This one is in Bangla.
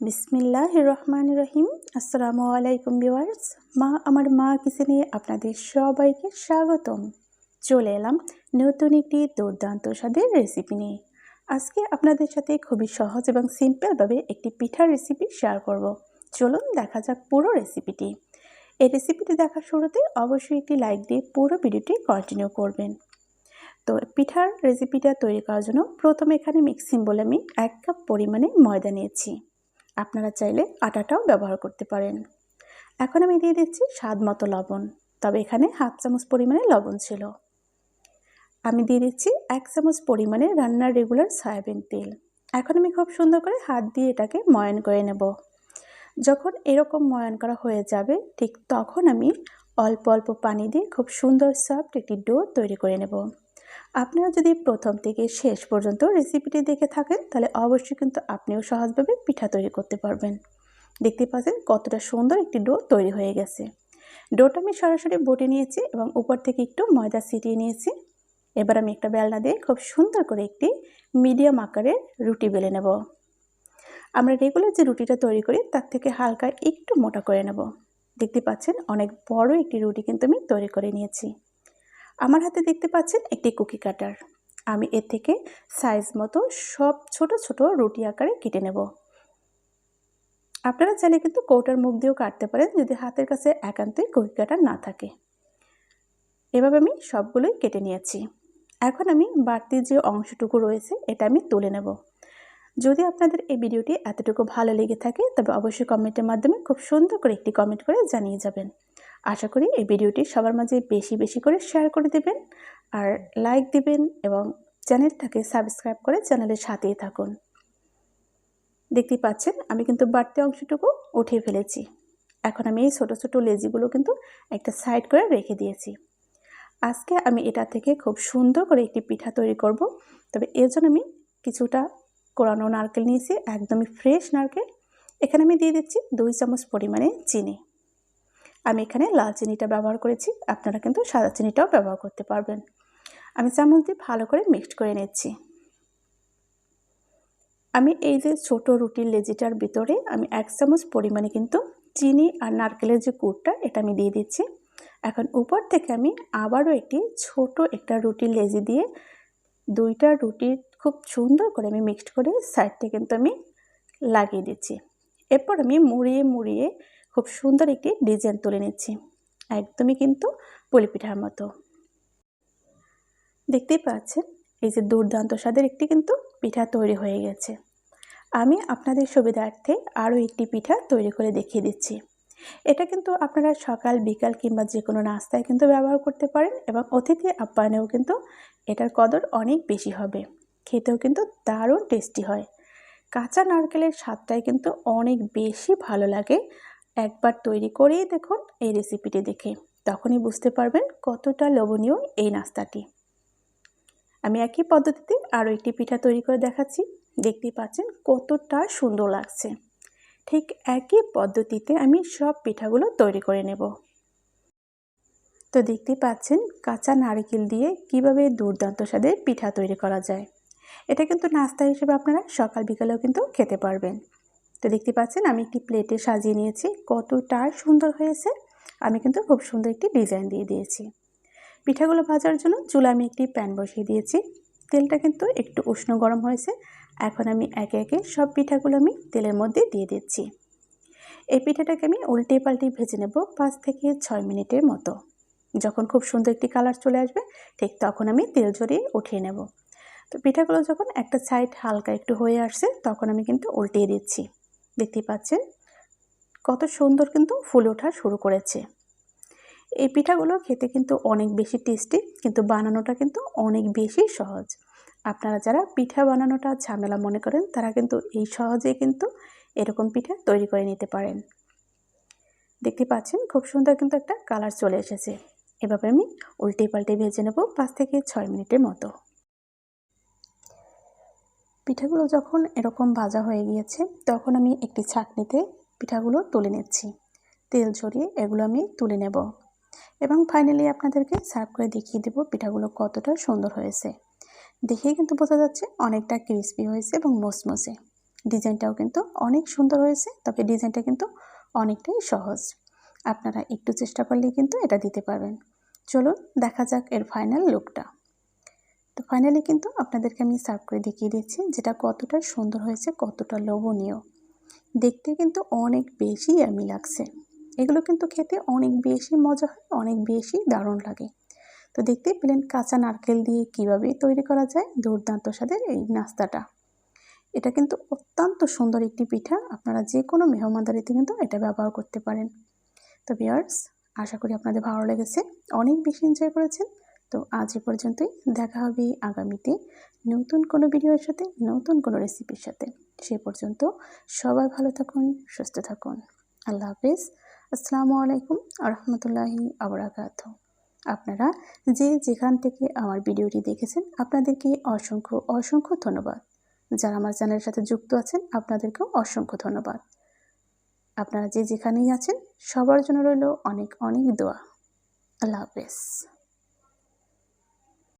বিসমিল্লাহ রহমান রহিম আসসালামু আলাইকুম ভিউয়ার্স। মা, আমার মা কিচেনে আপনাদের সবাইকে স্বাগতম। চলে এলাম নতুন একটি দুর্দান্ত স্বাদের রেসিপি নিয়ে। আজকে আপনাদের সাথে খুবই সহজ এবং সিম্পলভাবে একটি পিঠার রেসিপি শেয়ার করব। চলুন দেখা যাক পুরো রেসিপিটি এই রেসিপিটি দেখার শুরুতে অবশ্যই একটি লাইক দিয়ে পুরো ভিডিওটি কন্টিনিউ করবেন। তো, পিঠার রেসিপিটা তৈরি করার জন্য প্রথমে এখানে মিক্সিং বলে আমি এক কাপ পরিমাণে ময়দা নিয়েছি। আপনারা চাইলে আটাটাও ব্যবহার করতে পারেন। এখন আমি দিয়ে দিচ্ছি স্বাদ মতো লবণ, তবে এখানে হাফ চামচ পরিমাণে লবণ ছিল। আমি দিয়ে দিচ্ছি এক চামচ পরিমাণে রান্নার রেগুলার সয়াবিন তেল। এখন আমি খুব সুন্দর করে হাত দিয়ে এটাকে ময়ান করে নেব। যখন এরকম ময়ান করা হয়ে যাবে, ঠিক তখন আমি অল্প অল্প পানি দিয়ে খুব সুন্দর সফট একটি ডো তৈরি করে নেব। আপনারা যদি প্রথম থেকে শেষ পর্যন্ত রেসিপিটি দেখে থাকেন, তাহলে অবশ্যই কিন্তু আপনিও সহজভাবে পিঠা তৈরি করতে পারবেন। দেখতে পাচ্ছেন কতটা সুন্দর একটি ডো তৈরি হয়ে গেছে। ডোটা আমি সরাসরি বটে নিয়েছি এবং উপর থেকে একটু ময়দা ছিটিয়ে নিয়েছি। এবার আমি একটা বেলনা দিয়ে খুব সুন্দর করে একটি মিডিয়াম আকারের রুটি বেলে নেব। আমরা রেগুলার যে রুটিটা তৈরি করি, তার থেকে হালকা একটু মোটা করে নেব। দেখতে পাচ্ছেন অনেক বড় একটি রুটি কিন্তু আমি তৈরি করে নিয়েছি। আমার হাতে দেখতে পাচ্ছেন একটি কুকি কাটার। আমি এর থেকে সাইজ মতো সব ছোট ছোট রুটি আকারে কেটে নেব। আপনারা চাইলে কিন্তু কৌটার মুখ দিয়েও কাটতে পারেন যদি হাতের কাছে একান্তই কুকি কাটার না থাকে। এভাবে আমি সবগুলোই কেটে নিয়েছি। এখন আমি বাড়তি যে অংশটুকু রয়েছে এটা আমি তুলে নেব। যদি আপনাদের এই ভিডিওটি এতটুকু ভালো লেগে থাকে তবে অবশ্যই কমেন্টের মাধ্যমে খুব সুন্দর করে একটি কমেন্ট করে জানিয়ে যাবেন। আশা করি এই ভিডিওটি সবার মাঝে বেশি বেশি করে শেয়ার করে দেবেন। আর লাইক দিবেন এবং চ্যানেলটাকে সাবস্ক্রাইব করে চ্যানেলের সাথেই থাকুন। দেখতেই পাচ্ছেন, আমি কিন্তু বাড়তি অংশটুকু উঠিয়ে ফেলেছি। এখন আমি এই ছোটো ছোটো লেজিগুলো কিন্তু একটা সাইড করে রেখে দিয়েছি। আজকে আমি এটা থেকে খুব সুন্দর করে একটি পিঠা তৈরি করব। তবে এর জন্য আমি কিছুটা কোরানো নারকেল নিয়েছি, একদমই ফ্রেশ নারকেল। এখানে আমি দিয়ে দিচ্ছি দুই চামচ পরিমাণে চিনি। আমি এখানে লাল চিনিটা ব্যবহার করেছি। আপনারা কিন্তু সাদা চিনিটাও ব্যবহার করতে পারবেন। আমি চামচ দিয়ে ভালো করে মিক্সড করে নিচ্ছি। আমি এই যে ছোট রুটির লেজিটার ভিতরে আমি এক চামচ পরিমাণে কিন্তু চিনি আর নারকেলের যে কুটটা এটা আমি দিয়ে দিচ্ছি। এখন উপর থেকে আমি আবারও একটি ছোট একটা রুটির লেজি দিয়ে দুইটা রুটির খুব সুন্দর করে আমি মিক্সড করে সাইডটা কিন্তু আমি লাগিয়ে দিচ্ছি। এরপর আমি মুড়িয়ে মুড়িয়ে খুব সুন্দর একটি ডিজাইন তুলে নিচ্ছি। একদমই কিন্তু পিঠার মতো। দেখতেই পাচ্ছেন, এই যে দুর্দান্ত স্বাদের একটি কিন্তু পিঠা তৈরি হয়ে গেছে। আমি আপনাদের সুবিধার্থে আরও একটি পিঠা তৈরি করে দেখিয়ে দিচ্ছি। এটা কিন্তু আপনারা সকাল, বিকাল কিংবা যে কোনো নাস্তায় কিন্তু ব্যবহার করতে পারেন এবং অতিথি আপ্যায়নেও কিন্তু এটার কদর অনেক বেশি হবে। খেতেও কিন্তু দারুণ টেস্টি হয়। কাঁচা নারকেলের স্বাদটাই কিন্তু অনেক বেশি ভালো লাগে একবার তৈরি করেই দেখুন এই রেসিপিটি দেখে। তখনই বুঝতে পারবেন কতটা লোভনীয় এই নাস্তাটি। আমি একই পদ্ধতিতে আরও একটি পিঠা তৈরি করে দেখাচ্ছি। দেখতে পাচ্ছেন কতটা সুন্দর লাগছে। ঠিক একই পদ্ধতিতে আমি সব পিঠাগুলো তৈরি করে নেব। তো দেখতে পাচ্ছেন কাঁচা নারকেল দিয়ে কীভাবে দুর্দান্ত স্বাদের পিঠা তৈরি করা যায়। এটা কিন্তু নাস্তা হিসেবে আপনারা সকাল বিকালেও কিন্তু খেতে পারবেন। তো দেখতে পাচ্ছেন আমি একটি প্লেটে সাজিয়ে নিয়েছি। কতটা সুন্দর হয়েছে। আমি কিন্তু খুব সুন্দর একটি ডিজাইন দিয়ে দিয়েছি। পিঠাগুলো ভাজার জন্য চুলা আমি একটি প্যান বসিয়ে দিয়েছি। তেলটা কিন্তু একটু উষ্ণ গরম হয়েছে। এখন আমি একে একে সব পিঠাগুলো আমি তেলের মধ্যে দিয়ে দিচ্ছি। এই পিঠাটাকে আমি উল্টে পাল্টে ভেজে নেব পাঁচ থেকে ছয় মিনিটের মতো। যখন খুব সুন্দর একটি কালার চলে আসবে, ঠিক তখন আমি তেল জড়িয়ে উঠিয়ে নেব। তো পিঠাগুলো যখন একটা সাইড হালকা একটু হয়ে আসছে, তখন আমি কিন্তু উল্টিয়ে দিচ্ছি। দেখতেই পাচ্ছেন কত সুন্দর কিন্তু ফুল ওঠা শুরু করেছে। এই পিঠাগুলো খেতে কিন্তু অনেক বেশি টেস্টি কিন্তু বানানোটা কিন্তু অনেক বেশি সহজ। আপনারা যারা পিঠা বানানোটা ঝামেলা মনে করেন, তারা কিন্তু এই সহজে কিন্তু এরকম পিঠা তৈরি করে নিতে পারেন। দেখতে পাচ্ছেন খুব সুন্দর কিন্তু একটা কালার চলে এসেছে। এভাবে আমি উল্টে পাল্টে ভেজে নেব পাঁচ থেকে ছয় মিনিটের মতো। পিঠাগুলো যখন এরকম ভাজা হয়ে গিয়েছে, তখন আমি একটি ছাকনিতে পিঠাগুলো তুলে নিচ্ছি। তেল ছড়িয়ে এগুলো আমি তুলে নেব। এবং ফাইনালি আপনাদেরকে সার্ভ করে দেখিয়ে দেব পিঠাগুলো কতটা সুন্দর হয়েছে। দেখেই কিন্তু বোঝা যাচ্ছে অনেকটা ক্রিস্পি হয়েছে এবং মসমসে। ডিজাইনটাও কিন্তু অনেক সুন্দর হয়েছে, তবে ডিজাইনটা কিন্তু অনেকটাই সহজ। আপনারা একটু চেষ্টা করলেই কিন্তু এটা দিতে পারবেন। চলুন দেখা যাক এর ফাইনাল লুকটা তো ফাইনালি কিন্তু আপনাদেরকে আমি সার্ভ করে দেখিয়ে দিচ্ছি যেটা কতটা সুন্দর হয়েছে, কতটা লোভনীয়। দেখতে কিন্তু অনেক বেশি আমি লাগছে। এগুলো কিন্তু খেতে অনেক বেশি মজা হয়, অনেক বেশি দারুণ লাগে। তো দেখতেই পেলেন কাঁচা নারকেল দিয়ে কীভাবে তৈরি করা যায়, দুর্দান্ত স্বাদের এই নাস্তাটা। এটা কিন্তু অত্যন্ত সুন্দর একটি পিঠা, আপনারা যে কোনো মেহমানদারিতে কিন্তু এটা ব্যবহার করতে পারেন। তো বিয়ার্স আশা করি আপনাদের ভালো লেগেছে, অনেক বেশি এনজয় করেছেন। তো আজ এ পর্যন্তই। দেখা হবে আগামীতে নতুন কোনো ভিডিওর সাথে, নতুন কোনো রেসিপির সাথে। সে পর্যন্ত সবাই ভালো থাকুন, সুস্থ থাকুন। আল্লাহ হাফিজ। আসসালামু আলাইকুম আরহামতুল্লাহি আবরাকাত। আপনারা যে যেখান থেকে আমার ভিডিওটি দেখেছেন, আপনাদেরকে অসংখ্য অসংখ্য ধন্যবাদ। যারা আমার চ্যানেলের সাথে যুক্ত আছেন, আপনাদেরকেও অসংখ্য ধন্যবাদ। আপনারা যে যেখানেই আছেন, সবার জন্য রইল অনেক অনেক দোয়া। আল্লাহ হাফেজ।